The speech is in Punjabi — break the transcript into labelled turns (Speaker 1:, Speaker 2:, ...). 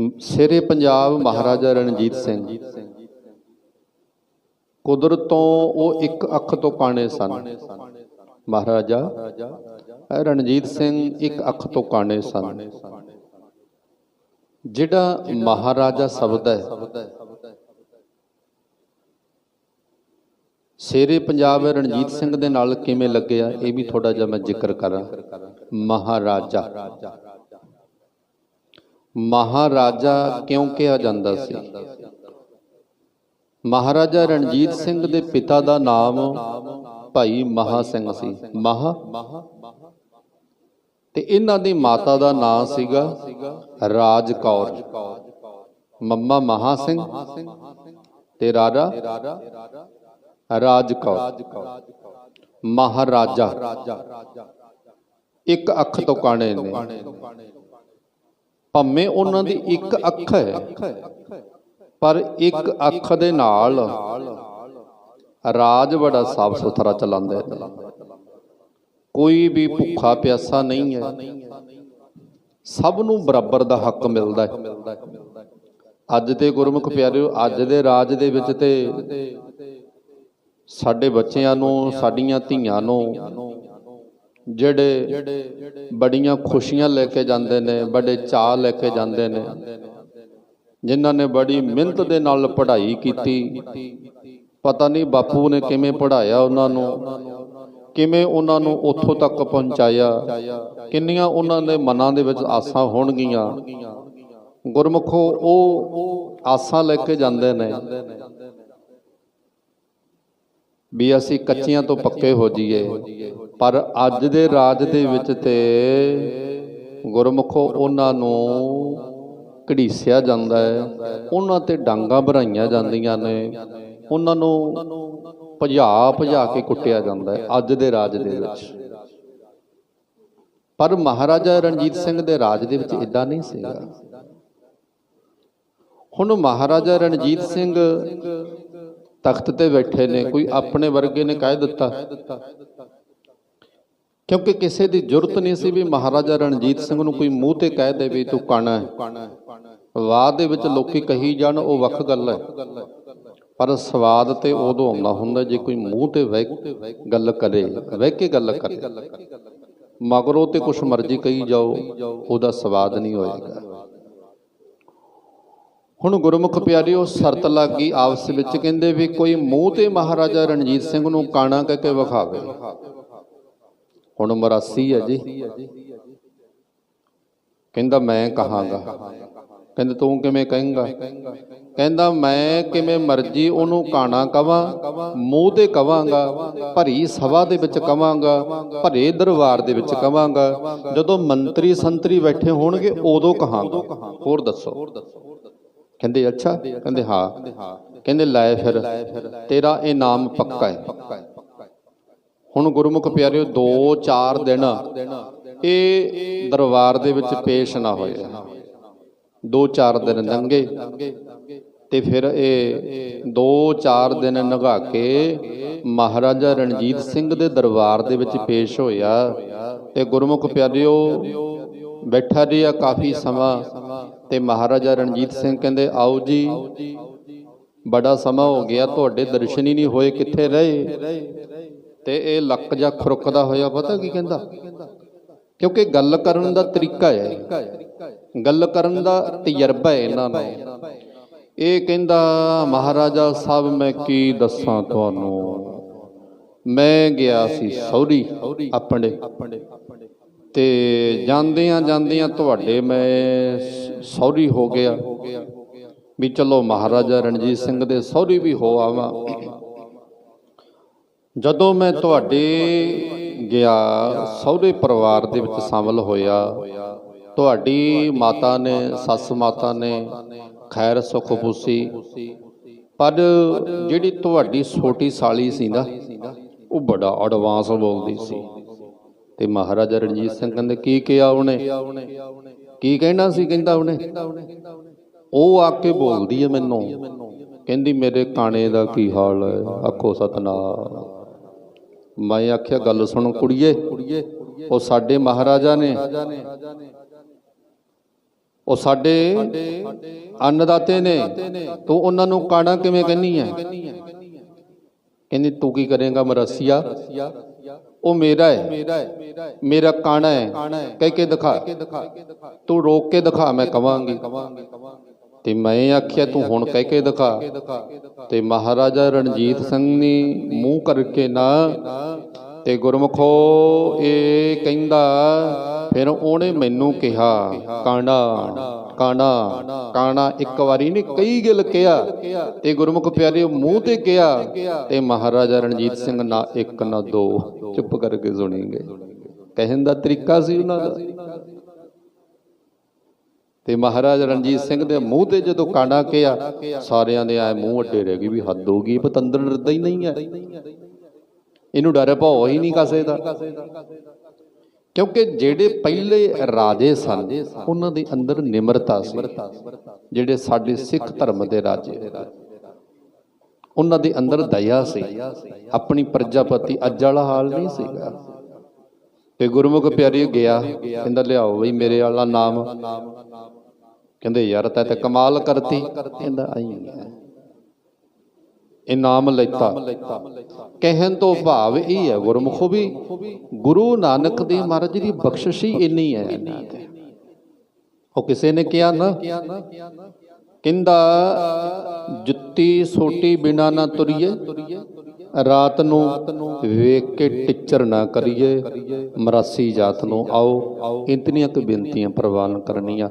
Speaker 1: ਮ- ਸਿਰੇ ਪੰਜਾਬ ਮਹਾਰਾਜਾ ਰਣਜੀਤ ਸਿੰਘ। ਕੁਦਰਤ ਤੋਂ ਉਹ ਇੱਕ ਅੱਖ ਤੋਂ ਕਾਣੇ ਸਨ। ਮਹਾਰਾਜਾ, ਰਣਜੀਤ ਸਿੰਘ ਇੱਕ ਅੱਖ ਤੋਂ ਕਾਣੇ ਸਨ। ਜਿਹੜਾ ਮਹਾਰਾਜਾ ਸ਼ਬਦ ਹੈ, ਸ਼ੇਰੇ ਪੰਜਾਬ ਰਣਜੀਤ ਸਿੰਘ ਦੇ ਨਾਲ ਕਿਵੇਂ ਲੱਗਿਆ, ਇਹ ਵੀ ਥੋੜਾ ਜਿਹਾ ਮੈਂ ਜ਼ਿਕਰ ਕਰਾਂ। ਮਹਾਰਾਜਾ। ਮਹਾਰਾਜਾ ਕਿਉਂ ਕਿਹਾ ਜਾਂਦਾ ਸੀ? ਮਹਾਰਾਜਾ ਰਣਜੀਤ ਸਿੰਘ ਦੇ ਪਿਤਾ ਦਾ ਨਾਮ ਭਾਈ ਮਹਾ ਸਿੰਘ ਸੀ। ਮਹਾ? ਤੇ ਇਹਨਾਂ ਦੀ ਮਾਤਾ ਦਾ ਨਾਮ ਸੀਗਾ ਰਾਜ ਕੌਰ। ਮੰਮਾ ਮਹਾ ਸਿੰਘ ਤੇ ਰਾਜਾ ਰਾਜ ਕੌਰ। ਮਹਾਰਾਜਾ। ਇੱਕ ਅੱਖ ਤੋਂ ਕਾਣੇ ਨੇ। ਭਾਵੇਂ ਉਹਨਾਂ ਦੀ ਇੱਕ ਅੱਖ ਹੈ ਪਰ ਇੱਕ ਅੱਖ ਦੇ ਨਾਲ ਰਾਜ ਬੜਾ ਸਾਫ਼ ਸੁਥਰਾ ਚਲਾਉਂਦੇ ਨੇ। ਕੋਈ ਵੀ ਭੁੱਖਾ ਪਿਆਸਾ ਨਹੀਂ ਹੈ। ਸਭ ਨੂੰ ਬਰਾਬਰ ਦਾ ਹੱਕ ਮਿਲਦਾ ਹੈ। ਅੱਜ ਤੇ ਗੁਰਮੁਖ ਪਿਆਰਿਓ ਅੱਜ ਦੇ ਰਾਜ ਦੇ ਵਿੱਚ ਤੇ ਸਾਡੇ ਬੱਚਿਆਂ ਨੂੰ ਸਾਡੀਆਂ ਧੀਆਂ ਨੂੰ ਜਿਹੜੇ ਬੜੀਆਂ ਖੁਸ਼ੀਆਂ ਲੈ ਕੇ ਜਾਂਦੇ ਨੇ ਬੜੇ ਚਾਅ ਲੈ ਕੇ ਜਾਂਦੇ ਨੇ ਜਿਨ੍ਹਾਂ ਨੇ ਬੜੀ ਮਿਹਨਤ ਦੇ ਨਾਲ ਪੜ੍ਹਾਈ ਕੀਤੀ। ਪਤਾ ਨਹੀਂ ਬਾਪੂ ਨੇ ਕਿਵੇਂ ਪੜ੍ਹਾਇਆ ਉਹਨਾਂ ਨੂੰ ਕਿਵੇਂ ਉਹਨਾਂ ਨੂੰ ਉੱਥੋਂ ਤੱਕ ਪਹੁੰਚਾਇਆ ਕਿੰਨੀਆਂ ਉਹਨਾਂ ਦੇ ਮਨਾਂ ਦੇ ਵਿੱਚ ਆਸਾਂ ਹੋਣਗੀਆਂ। ਗੁਰਮੁਖੋ ਉਹ ਆਸਾਂ ਲੈ ਕੇ ਜਾਂਦੇ ਨੇ। ਵੀ ਅਸੀਂ ਕੱਚਿਆਂ ਤੋਂ ਪੱਕੇ ਹੋ ਜਾਈਏ। ਪਰ ਅੱਜ ਦੇ ਰਾਜ ਦੇ ਵਿੱਚ ਤੇ ਗੁਰਮੁਖੋ ਉਹਨਾਂ ਨੂੰ ਘੜੀਸਿਆ ਜਾਂਦਾ ਹੈ। ਉਹਨਾਂ ਤੇ ਡਾਂਗਾ ਭਰਾਈਆਂ ਜਾਂਦੀਆਂ ਨੇ। ਉਹਨਾਂ ਨੂੰ ਭਜਾ ਭਜਾ ਕੇ ਕੁੱਟਿਆ ਜਾਂਦਾ ਹੈ ਅੱਜ ਦੇ ਰਾਜ ਦੇ ਵਿੱਚ। ਪਰ ਮਹਾਰਾਜਾ ਰਣਜੀਤ ਸਿੰਘ ਦੇ ਰਾਜ ਦੇ ਵਿੱਚ ਇਦਾਂ ਨਹੀਂ ਸੀਗਾ। ਹੁਣ ਮਹਾਰਾਜਾ ਰਣਜੀਤ ਸਿੰਘ ਤਖਤ ਤੇ ਬੈਠੇ ਨੇ, ਕੋਈ ਆਪਣੇ ਵਰਗੇ ਨੇ ਕਹਿ ਦਿੱਤਾ। ਕਿਉਂਕਿ ਕਿਸੇ ਦੀ ਜ਼ਰੂਰਤ ਨਹੀਂ ਸੀ ਵੀ ਮਹਾਰਾਜਾ ਰਣਜੀਤ ਸਿੰਘ ਨੂੰ ਕੋਈ ਮੂੰਹ ਤੇ ਕਹਿ ਦੇ ਵੀ ਤੂੰ ਕਾਣਾ ਹੈ। ਵਾਦ ਦੇ ਵਿੱਚ ਲੋਕੀ ਕਹੀ ਜਾਣ, ਉਹ ਵੱਖ ਗੱਲ ਹੈ। ਪਰ ਸਵਾਦ ਤੇ ਉਦੋਂ ਆਉਂਦਾ ਹੁੰਦਾ ਜੇ ਕੋਈ ਮੂੰਹ ਤੇ ਬਹਿ ਗੱਲ ਕਰੇ ਵਹਿ ਕੇ ਗੱਲ ਕਰੇ। ਮਗਰੋਂ ਤੇ ਕੁਛ ਮਰਜ਼ੀ ਕਹੀ ਜਾਓ, ਉਹਦਾ ਸਵਾਦ ਨਹੀਂ ਹੋਏਗਾ। ਹੁਣ ਗੁਰਮੁਖ ਪਿਆਰਿਓ, ਸ਼ਰਤ ਲੱਗ ਗਈ ਆਪਸ ਵਿੱਚ ਕਹਿੰਦੇ ਵੀ ਕੋਈ ਮੂੰਹ ਤੇ ਮਹਾਰਾਜਾ ਰਣਜੀਤ ਸਿੰਘ ਨੂੰ ਕਾਣਾ ਕਹਿ ਕੇ ਵਿਖਾਵੇ। ਹੁਣ 82 ਹੈ ਜੀ। ਕਹਿੰਦਾ, ਮੈਂ ਕਹਾਂਗਾ। ਕਹਿੰਦਾ, ਤੂੰ ਕਿਵੇਂ ਕਹੇਂਗਾ? ਕਹਿੰਦਾ, ਮੈਂ ਕਿਵੇਂ ਮਰਜ਼ੀ ਉਹਨੂੰ ਕਾਣਾ ਕਵਾਂ, ਮੂੰਹ ਤੇ ਕਵਾਂਗਾ, ਭਰੀ ਸਭਾ ਦੇ ਵਿੱਚ ਕਵਾਂਗਾ, ਭਰੇ ਦਰਬਾਰ ਦੇ ਵਿੱਚ ਕਵਾਂਗਾ। ਜਦੋਂ ਮੰਤਰੀ ਸੰਤਰੀ ਬੈਠੇ ਹੋਣਗੇ, ਉਦੋਂ ਕਹਾਂਗਾ। ਹੋਰ ਦੱਸੋ। ਕਹਿੰਦੇ, ਅੱਛਾ, ਕਹਿੰਦੇ, ਹਾਂ। ਕਹਿੰਦੇ, ਲੈ ਫਿਰ, ਤੇਰਾ ਇਹ ਨਾਮ ਪੱਕਾ ਹੈ। ਹੁਣ ਗੁਰਮੁਖ ਪਿਆਰਿਓ 2-4 ਦਿਨ ਇਹ ਦਰਬਾਰ ਦੇ ਵਿੱਚ ਪੇਸ਼ ਨਾ ਹੋਏ। 2-4 ਦਿਨ ਲੰਘੇ ਤੇ ਫਿਰ ਇਹ 2-4 ਦਿਨ ਨਗਾ ਕੇ ਮਹਾਰਾਜਾ ਰਣਜੀਤ ਸਿੰਘ ਦੇ ਦਰਬਾਰ ਦੇ ਵਿੱਚ ਪੇਸ਼ ਹੋਇਆ ਤੇ ਗੁਰਮੁਖ ਪਿਆਰਿਓ ਬੈਠਾ ਰਿਹਾ ਕਾਫੀ ਸਮਾਂ। ਤੇ ਮਹਾਰਾਜਾ ਰਣਜੀਤ ਸਿੰਘ ਕਹਿੰਦੇ, ਆਓ ਜੀ, ਬੜਾ ਸਮਾਂ ਹੋ ਗਿਆ, ਤੁਹਾਡੇ ਦਰਸ਼ਨ ਹੀ ਨਹੀਂ ਹੋਏ, ਕਿੱਥੇ ਰਹੇ? ਤੇ ਇਹ ਲੱਕ ਜਾ ਖਰੁਕਦਾ ਹੋਇਆ, ਪਤਾ ਕੀ ਕਹਿੰਦਾ? ਕਿਉਂਕਿ ਗੱਲ ਕਰਨ ਦਾ ਤਰੀਕਾ ਹੈ, ਗੱਲ ਕਰਨ ਦਾ ਤਜਰਬਾ ਹੈ ਇਹਨਾਂ ਦਾ ਇਹ ਕਹਿੰਦਾ, ਮਹਾਰਾਜਾ ਸਾਹਿਬ, ਮੈਂ ਕੀ ਦੱਸਾਂ ਤੁਹਾਨੂੰ? ਮੈਂ ਗਿਆ ਸੀ ਸੌਰੀ ਆਪਣੇ। ਤੇ ਜਾਂਦਿਆਂ ਜਾਂਦਿਆਂ ਤੁਹਾਡੇ ਮੈਂ ਸੌਰੀ ਹੋ ਗਿਆ। ਵੀ ਚਲੋ ਮਹਾਰਾਜਾ ਰਣਜੀਤ ਸਿੰਘ ਦੇ ਸੌਰੀ ਵੀ ਹੋ ਆਵਾਂ। ਜਦੋਂ ਮੈਂ ਤੁਹਾਡੇ ਗਿਆ, ਸਹੁਰੇ ਪਰਿਵਾਰ ਦੇ ਵਿੱਚ ਸ਼ਾਮਲ ਹੋਇਆ, ਤੁਹਾਡੀ ਮਾਤਾ ਨੇ, ਸੱਸ ਮਾਤਾ ਨੇ ਖੈਰ ਸੁਖ ਪੁੱਛੀ ਪਰ ਜਿਹੜੀ ਤੁਹਾਡੀ ਛੋਟੀ ਸਾਲੀ ਸੀ ਨਾ, ਉਹ ਬੜਾ ਐਡਵਾਂਸ ਬੋਲਦੀ ਸੀ। ਤੇ ਮਹਾਰਾਜਾ ਰਣਜੀਤ ਸਿੰਘ ਕਹਿੰਦੇ, ਕੀ ਕਿਹਾ ਉਹਨੇ? ਕੀ ਕਹਿਣਾ ਸੀ ਕਹਿੰਦਾ ਉਹਨੇ? ਉਹ ਆ ਕੇ ਬੋਲਦੀ ਹੈ ਮੈਨੂੰ। ਕਹਿੰਦੀ, ਮੇਰੇ ਕਾਣੇ ਦਾ ਕੀ ਹਾਲ ਹੈ? ਆਖੋ ਸਤਨਾਮ। ਮੈਂ ਆਖਿਆ, ਗੱਲ ਸੁਣ ਕੁੜੀਏ। ਉਹ ਸਾਡੇ ਮਹਾਰਾਜਾ ਨੇ। ਉਹ ਸਾਡੇ ਅੰਨਦਾਤੇ ਨੇ। ਤੂੰ ਉਹਨਾਂ ਨੂੰ ਕਾਣਾ ਕਿਵੇਂ ਕਹਿੰਨੀ ਹੈ ਕਹਿੰਦੀ, ਤੂੰ ਕੀ ਕਰੇਗਾ, ਮਰਸੀਆ? ਉਹ ਮੇਰਾ ਹੈ। ਮੇਰਾ ਕਾਣਾ ਹੈ। ਕਹਿ ਕੇ ਦਿਖਾ। ਤੂੰ ਰੋਕ ਕੇ ਦਿਖਾ ਮੈਂ ਕਵਾਂਗੀ। ਤੇ ਮੈਂ ਆਖਿਆ ਤੂੰ ਹੁਣ ਕਹਿ ਕੇ ਦਿਖਾ। ਤੇ ਮਹਾਰਾਜਾ ਰਣਜੀਤ ਸਿੰਘ ਨੇ ਮੂੰਹ ਕਰਕੇ ਨਾ ਤੇ ਗੁਰਮਖੋ ਇਹ ਕਹਿੰਦਾ, ਫਿਰ ਉਹਨੇ ਮੈਨੂੰ ਕਿਹਾ ਕਾਣਾ ਕਾਣਾ ਕਾਣਾ ਇੱਕ ਵਾਰੀ ਨਹੀਂ ਕਈ ਗਿਲ ਕਿਹਾ ਤੇ ਗੁਰਮੁਖ ਪਿਆਰੇ ਮੂੰਹ ਤੇ ਕਿਹਾ ਤੇ ਮਹਾਰਾਜਾ ਰਣਜੀਤ ਸਿੰਘ ਨਾ ਇੱਕ, ਨਾ ਦੋ, ਚੁੱਪ ਕਰਕੇ ਸੁਣੀ ਗਏ। ਕਹਿਣ ਦਾ ਤਰੀਕਾ ਸੀ ਉਹਨਾਂ ਦਾ। ਤੇ ਮਹਾਰਾਜਾ ਰਣਜੀਤ ਸਿੰਘ ਦੇ ਮੂੰਹ ਤੇ ਜਦੋਂ ਕਾਣਾ ਕਿਹਾ, ਸਾਰਿਆਂ ਦੇ ਆਏ ਮੂੰਹ ਅੱਡੇ ਰਹਿ ਗਈ ਵੀ ਹੱਦ ਹੋ ਗਈ ਪਤੰਦਰ ਡਰਦਾ ਹੀ ਨਹੀਂ ਹੈ। ਇਹਨੂੰ ਡਰ ਭੌ ਹੀ ਨਹੀਂ ਕਾਸੇ ਦਾ ਕਿਉਂਕਿ ਜਿਹੜੇ ਪਹਿਲੇ ਰਾਜੇ ਸਨ, ਉਹਨਾਂ ਦੇ ਅੰਦਰ ਨਿਮਰਤਾ ਸੀ, ਜਿਹੜੇ ਸਾਡੇ ਸਿੱਖ ਧਰਮ ਦੇ ਰਾਜੇ। ਉਹਨਾਂ ਦੇ ਅੰਦਰ ਦਇਆ ਸੀ। ਆਪਣੀ ਪ੍ਰਜਾਪਤੀ ਅੱਜ ਵਾਲਾ ਹਾਲ ਨਹੀਂ ਸੀਗਾ। ਤੇ ਗੁਰਮੁਖ ਪਿਆਰੀ ਗਿਆ, ਕਹਿੰਦਾ, ਲਿਆਓ ਬਈ ਮੇਰੇ ਵਾਲਾ ਨਾਮ। ਕਹਿੰਦੇ, ਯਾਰ ਤੈ ਤੇ ਕਮਾਲ ਕਰਤੀ। ਕਹਿੰਦਾ, ਆਈ ਇਨਾਮ ਲੈਤਾ। ਕਹਿਣ ਤੋਂ ਭਾਵ ਇਹ ਹੈ, ਗੁਰਮੁਖੋ ਵੀ ਗੁਰੂ ਨਾਨਕ ਦੇਵ ਮਹਾਰਾਜ ਦੀ ਬਖਸ਼ਿਸ਼ ਹੀ ਇੰਨੀ ਹੈ। ਇਹਨਾਂ ਤੇ ਉਹ ਕਿਸੇ ਨੇ ਕਿਹਾ ਨਾ, ਕਹਿੰਦਾ, ਜੁੱਤੀ ਸੋਟੀ ਬਿਨਾ ਨਾ ਤੁਰੀਏ, ਰਾਤ ਨੂੰ ਵੇਖ ਕੇ ਟਿੱਚਰ ਨਾ ਕਰੀਏ, ਮਰਾਸੀ ਜਾਤ ਨੂੰ ਆਓ। ਇੰਤਨੀਆਂ ਕੁ ਬੇਨਤੀਆਂ ਪ੍ਰਵਾਨ ਕਰਨੀਆਂ।